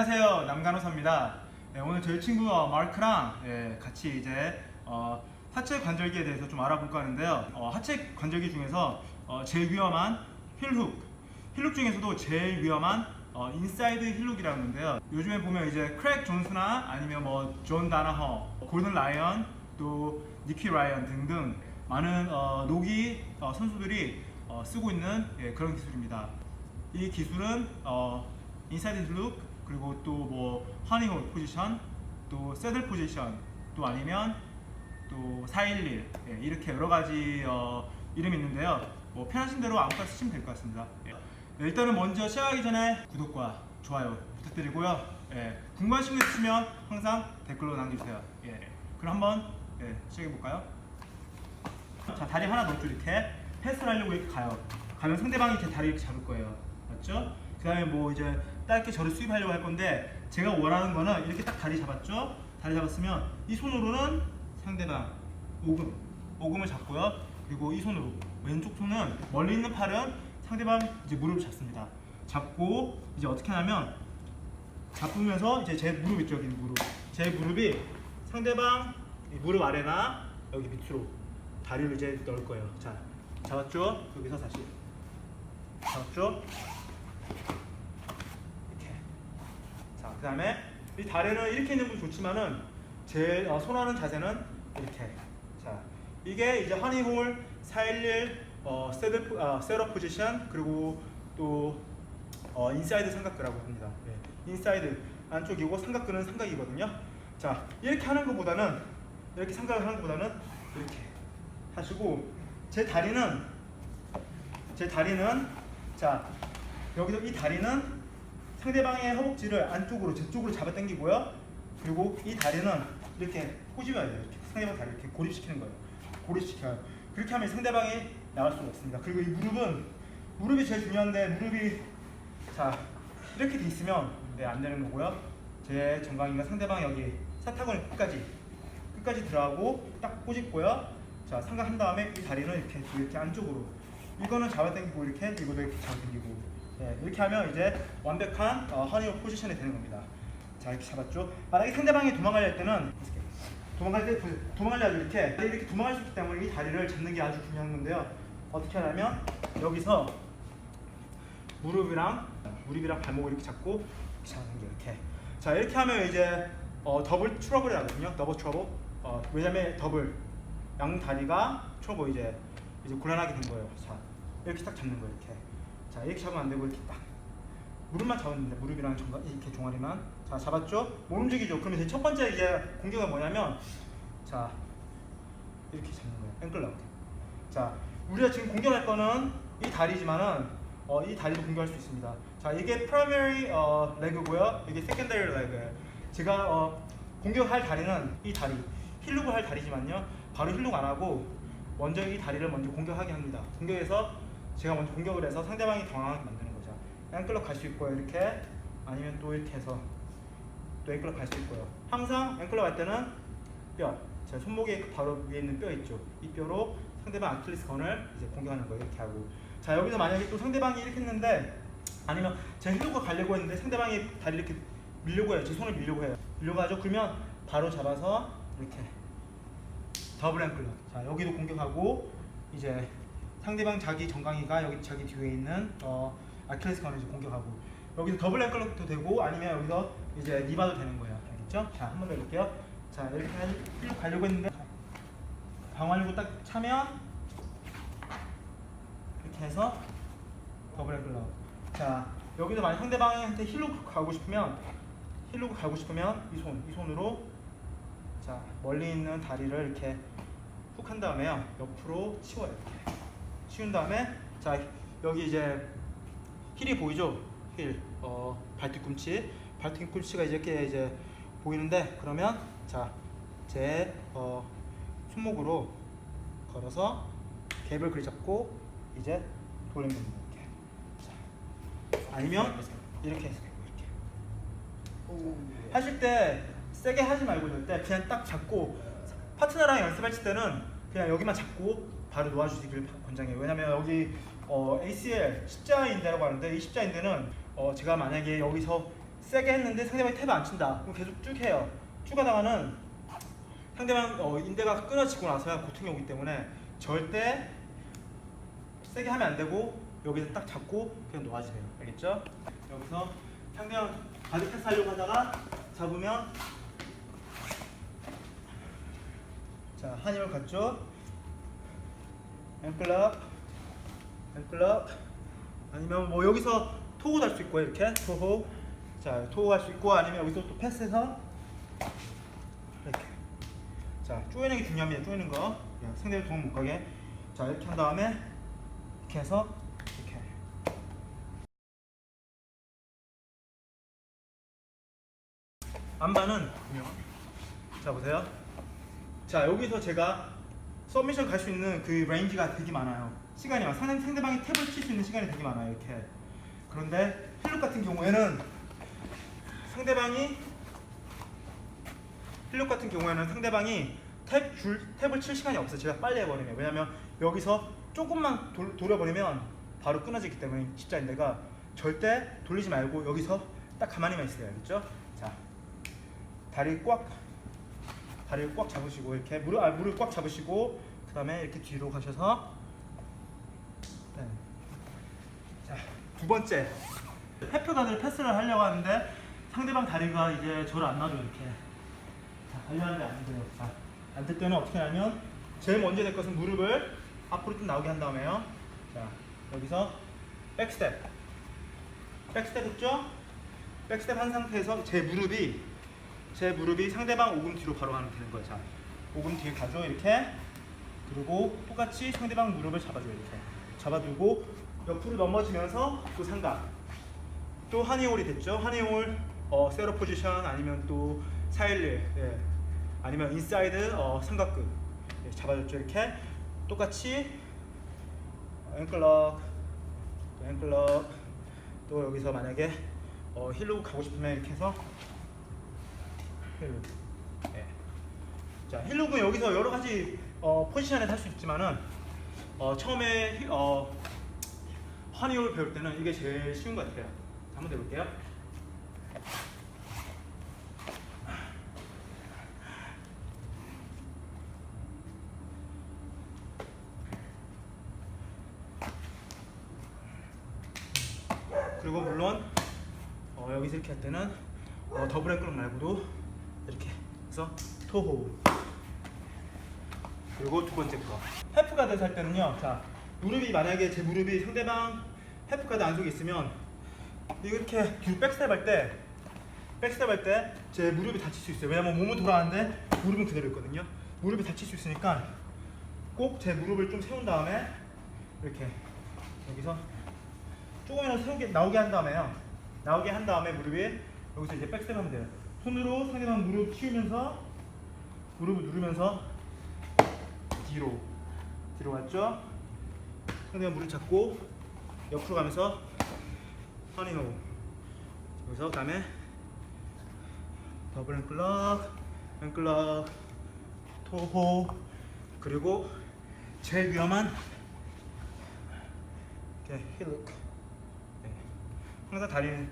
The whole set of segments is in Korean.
안녕하세요 남간호사입니다. 네, 오늘 저희 친구 어, 마크랑 예, 같이 이제 어, 하체 관절기에 대해서 좀 알아볼까 하는데요. 어, 하체 관절기 중에서 어, 제일 위험한 힐훅, 힐훅 중에서도 제일 위험한 어, 인사이드 힐훅이라는 건데요. 요즘에 보면 이제 크랙 존스나 아니면 뭐 존 다나허, 골든 라이언, 또 니키 라이언 등등 많은 어, 노기 어, 선수들이 어, 쓰고 있는 예, 그런 기술입니다. 이 기술은 어, 인사이드 룩 그리고 또 뭐 허니홀 포지션 또 새들 포지션 또 아니면 또 411 예, 이렇게 여러 가지 어, 이름이 있는데요. 뭐 편하신 대로 아무거나 쓰시면 될 것 같습니다. 예. 네, 일단은 먼저 시작하기 전에 구독과 좋아요 부탁드리고요. 예, 궁금하신 거 있으면 항상 댓글로 남겨주세요. 예, 그럼 한번 예, 시작해 볼까요? 자 다리 하나 넣었죠 이렇게 패스를 하려고 이렇게 가요 가면 상대방이 이렇게 다리 이렇게 잡을 거예요 맞죠? 그 다음에 뭐 이제 짧게 저를 수입하려고 할 건데 제가 원하는 거는 이렇게 딱 다리 잡았죠 다리 잡았으면 이 손으로는 상대방 오금 오금을 잡고요 그리고 이 손으로 왼쪽 손은 멀리 있는 팔은 상대방 이제 무릎을 잡습니다 잡고 이제 어떻게 하냐면 잡으면서 이제 제 무릎 있죠 여기 무릎 제 무릎이 상대방 이 무릎 아래나 여기 밑으로 다리를 이제 넣을 거예요. 자, 잡았죠? 여기서 다시 잡았죠? 그 다음에 이 다리는 이렇게 있는 것도 좋지만은 제 어, 손하는 자세는 이렇게. 자, 이게 이제 허니홀, 411, 어, 세드, 아, 세러 포지션 그리고 또 어, 인사이드 삼각근이라고 합니다. 네. 인사이드 안쪽이고 삼각근은 삼각이거든요. 자, 이렇게 하는 것보다는 이렇게 삼각을 하는 것보다는 이렇게 하시고 제 다리는 제 다리는 자 여기서 이 다리는 상대방의 허벅지를 안쪽으로 제 쪽으로 잡아 당기고요. 그리고 이 다리는 이렇게 꼬집어야 돼요. 이렇게 상대방 다리 이렇게 고립시키는 거예요. 고립시켜요. 그렇게 하면 상대방이 나갈 수가 없습니다. 그리고 이 무릎은 무릎이 제일 중요한데 무릎이 자 이렇게 돼 있으면 네, 안 되는 거고요. 제 정강이가 상대방 여기 사타구니 끝까지 끝까지 들어가고 딱 꼬집고요. 자 삼각한 다음에 이 다리는 이렇게 이렇게 안쪽으로 이거는 잡아당기고 이렇게 이거도 이렇게 잡아당기고 네, 이렇게 하면 이제 완벽한 어, 허니어 포지션이 되는 겁니다. 자 이렇게 잡았죠. 만약에 상대방이 도망가려 할 때는 도망갈 때 보- 도망가려 고 이렇게 이렇게 도망갈 수 있기 때문에 이 다리를 잡는 게 아주 중요한 건데요. 어떻게 하냐면 여기서 무릎이랑 무릎이랑 발목을 이렇게 잡고 이렇게 잡는 게 이렇게. 자 이렇게 하면 이제 어, 더블 트러블이라거든요. 더블 트러블. 어, 왜냐면 더블 양 다리가 트러블 이제 이제 곤란하게 된 거예요. 자 이렇게 딱 잡는 거예요. 이렇게. 자 이렇게 잡으면 안 되고 이렇게 딱 무릎만 잡았는데 무릎이랑 정가, 이렇게 종아리만 자 잡았죠? 못 움직이죠. 그러면 첫 번째 이제 공격은 뭐냐면 자 이렇게 잡는 거예요. 앵클 락. 자 우리가 지금 공격할 거는 이 다리지만은 어, 이 다리도 공격할 수 있습니다. 자 이게 primary 어, 레그고요. 이게 secondary 레그. 제가 어, 공격할 다리는 이 다리. 힐룩을 할 다리지만요. 바로 힐룩 안 하고 먼저 이 다리를 먼저 공격하게 합니다. 공격해서 제가 먼저 공격을 해서 상대방이 당황하게 만드는 거죠. 앵클럽 갈 수 있고요. 이렇게 아니면 또 이렇게 해서 또 앵클럽 갈 수 있고요. 항상 앵클럽 할 때는 뼈, 제 손목에 바로 위에 있는 뼈 있죠. 이 뼈로 상대방 아킬레스건을 이제 공격하는 거예요. 이렇게 하고. 자 여기서 만약에 또 상대방이 이렇게 했는데 아니면 제가 힐로가 가려고 했는데 상대방이 다리 이렇게 밀려고 해요. 제 손을 밀려고 해요. 밀려고 하죠. 그러면 바로 잡아서 이렇게 더블 앵클럽. 자 여기도 공격하고 이제 상대방 자기 정강이가 여기 자기 뒤에 있는 어, 아킬레스건을 공격하고 여기서 더블 앵클럽도 되고 아니면 여기서 이제 리바도 되는 거예요. 알겠죠? 자 한 번 더 해볼게요. 자 이렇게 힐로 가려고 했는데 방어하려고 딱 차면 이렇게 해서 더블 앵클럽. 자 여기서 만약 상대방한테 힐로 가고 싶으면 힐로 가고 싶으면 이 손, 이 손으로 자 멀리 있는 다리를 이렇게 훅 한 다음에요 옆으로 치워요 이렇게 치운 다음에 자 여기 이제 힐이 보이죠? 힐. 어, 발뒤꿈치. 발뒤꿈치가 이렇게 이제 보이는데 그러면 자제 어, 손목으로 걸어서 갭을 그리 잡고 이제 겁니다. 이렇게. 자, 아니면 이렇게 해서 이렇게. 하실 때 세게 하지 말고 절대 그냥 딱 잡고 파트너랑 연습하실 때는 그냥 여기만 잡고 바로 놓아주시길 권장해요. 왜냐면 여기 어, ACL 십자인대라고 하는데 이 십자인대는 어, 제가 만약에 여기서 세게 했는데 상대방이 탭을 안 친다. 그럼 계속 쭉 해요. 쭉 하다가는 상대방 어, 인대가 끊어지고 나서야 고통이 오기 때문에 절대 세게 하면 안 되고 여기서 딱 잡고 그냥 놓아주세요. 알겠죠? 여기서 상대방 바디 패스 하려고 하다가 잡으면 자, 한 힘을 갖죠. 앵클럽, 앵클럽. 아니면 뭐 여기서 토고 할수 있고 이렇게 토호. 자, 토고 할수 있고 아니면 여기서 또 패스해서 이렇게. 자, 쪼이는 게 중요합니다. 쪼이는 거. 야, 상대방 도움 못 가게. 자, 이렇게 한 다음에 이렇게 해서 이렇게. 안반은 자 보세요. 자 여기서 제가 서미션 갈 수 있는 그 레인지가 되게 많아요. 시간이 많아. 상대, 상대방이 탭을 칠 수 있는 시간이 되게 많아요. 이렇게. 그런데 힐룩 같은 경우에는 상대방이 힐룩 같은 경우에는 상대방이 탭 줄, 탭을 칠 시간이 없어요. 제가 빨리 해버리면. 왜냐면 여기서 조금만 돌, 돌려버리면 바로 끊어지기 때문에 십자인대가 절대 돌리지 말고 여기서 딱 가만히만 있어요. 알겠죠? 자, 다리 꽉 다리를 꽉 잡으시고 이렇게 무릎 아 무릎 꽉 잡으시고 그다음에 이렇게 뒤로 가셔서. 네. 자두 번째. 해프가드를 패스를 하려고 하는데 상대방 다리가 이제 저를 안 놔줘 이렇게. 자 하려는데 안 돼요. 자 안될 때는 어떻게 하냐면 제일 먼저 될 것은 무릎을 앞으로 좀 나오게 한 다음에요. 자 여기서 백스텝. 백스텝 했죠? 백스텝 한 상태에서 제 무릎이 제 무릎이 상대방 오금 뒤로 바로 가면 되는 거예요. 자, 오금 뒤에 가죠 이렇게. 그리고 똑같이 상대방 무릎을 잡아줘요 이렇게. 잡아두고 옆으로 넘어지면서 또 삼각. 또 하니홀이 됐죠. 하니홀 어, 세로 포지션 아니면 또 사일리, 예. 아니면 인사이드 어, 삼각근 예, 잡아줬죠 이렇게. 똑같이 앵클럭, 또 앵클럭. 또 여기서 만약에 어, 힐로 가고 싶으면 이렇게 해서 힐룩. 예. 자, 힐룩은 여기서 여러 가지 어, 포지션에서 할 수 있지만은 어, 처음에 힐- 어, 허니홀 배울 때는 이게 제일 쉬운 것 같아요. 한번 해볼게요. 그리고 물론 어, 여기서 이렇게 할 때는 어, 더블 앵클 말고도 이렇게. 해서 토호. 그리고 두 번째 거. 해프 가드 살 때는요 자 무릎이 만약에 제 무릎이 상대방 해프 가드 안속에 있으면 이렇게 뒤로 백스텝 할때 백스텝 할 때 제 무릎이 다칠 수 있어요. 왜냐면 몸은 돌아가는데 무릎은 그대로 있거든요. 무릎이 다칠 수 있으니까 꼭 제 무릎을 좀 세운 다음에 이렇게 여기서 조금이라도 세우게 나오게 한 다음에요. 나오게 한 다음에 무릎이 여기서 이제 백스텝 하면 돼요. 손으로 상대방 무릎 치우면서 무릎을 누르면서 뒤로 뒤로 갔죠? 상대방 무릎 잡고 옆으로 가면서 허니노 여기서 그다음에 더블 앵클럭 앵클럭 토호 그리고 제일 위험한 이렇게 힐룩 네. 항상 다리는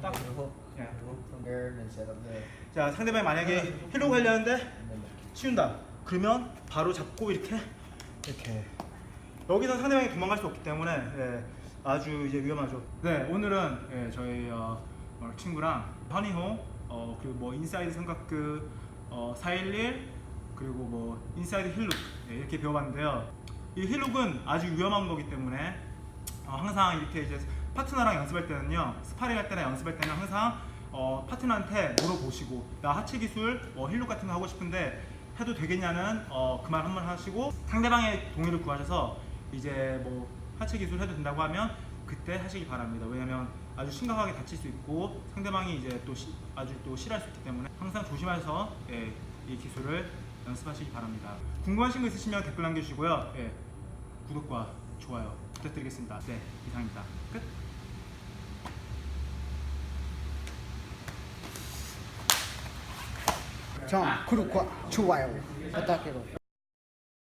딱 그리 from there there. 자 상대방이 만약에 힐로 하려는데 And then 치운다. 그러면 바로 잡고 이렇게 이렇게. 여기서 상대방이 도망갈 수 없기 때문에 예, 아주 이제 위험하죠. 네 오늘은 예, 저희 어, 어, 친구랑 허니호 어, 그리고 뭐 인사이드 삼각그 어, 411 그리고 뭐 인사이드 힐룩 예, 이렇게 배워봤는데요. 이 힐룩은 아주 위험한 거기 때문에 어, 항상 이렇게 이제 파트너랑 연습할 때는요 스파링 할 때나 연습할 때는 항상 어, 파트너한테 물어보시고 나 하체 기술 어, 힐룩 같은 거 하고 싶은데 해도 되겠냐는 어, 그 말 한 번 하시고 상대방의 동의를 구하셔서 이제 뭐 하체 기술 해도 된다고 하면 그때 하시기 바랍니다 왜냐면 아주 심각하게 다칠 수 있고 상대방이 이제 또 시- 아주 또 싫어할 수 있기 때문에 항상 조심해서 예, 이 기술을 연습하시기 바랍니다 궁금하신 거 있으시면 댓글 남겨주시고요 예, 구독과 좋아요 부탁드리겠습니다. 네, 이상입니다. 끝. 정, 구독과 좋아요 부탁해요.